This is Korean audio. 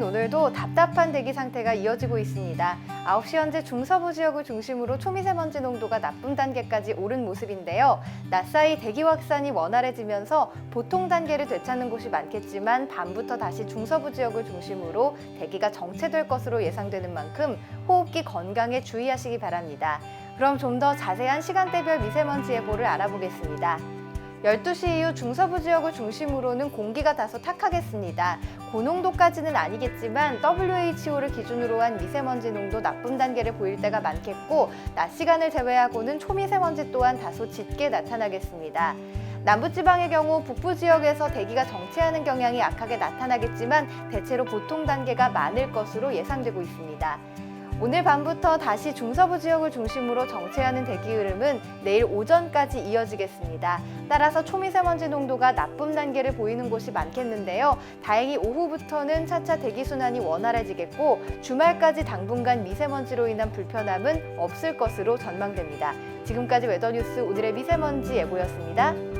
시작된 오늘도 답답한 대기 상태가 이어지고 있습니다. 9시 현재 중서부 지역을 중심으로 초미세먼지 농도가 나쁨 단계까지 오른 모습인데요. 낮 사이 대기 확산이 원활해지면서 보통 단계를 되찾는 곳이 많겠지만 밤부터 다시 중서부 지역을 중심으로 대기가 정체될 것으로 예상되는 만큼 호흡기 건강에 주의하시기 바랍니다. 그럼 좀 더 자세한 시간대별 미세먼지 예보를 알아보겠습니다. 12시 이후 중서부 지역을 중심으로는 공기가 다소 탁하겠습니다. 고농도까지는 아니겠지만 WHO를 기준으로 한 미세먼지 농도 나쁨 단계를 보일 때가 많겠고 낮 시간을 제외하고는 초미세먼지 또한 다소 짙게 나타나겠습니다. 남부지방의 경우 북부 지역에서 대기가 정체하는 경향이 약하게 나타나겠지만 대체로 보통 단계가 많을 것으로 예상되고 있습니다. 오늘 밤부터 다시 중서부 지역을 중심으로 정체하는 대기 흐름은 내일 오전까지 이어지겠습니다. 따라서 초미세먼지 농도가 나쁨 단계를 보이는 곳이 많겠는데요. 다행히 오후부터는 차차 대기 순환이 원활해지겠고 주말까지 당분간 미세먼지로 인한 불편함은 없을 것으로 전망됩니다. 지금까지 웨더뉴스 오늘의 미세먼지 예보였습니다.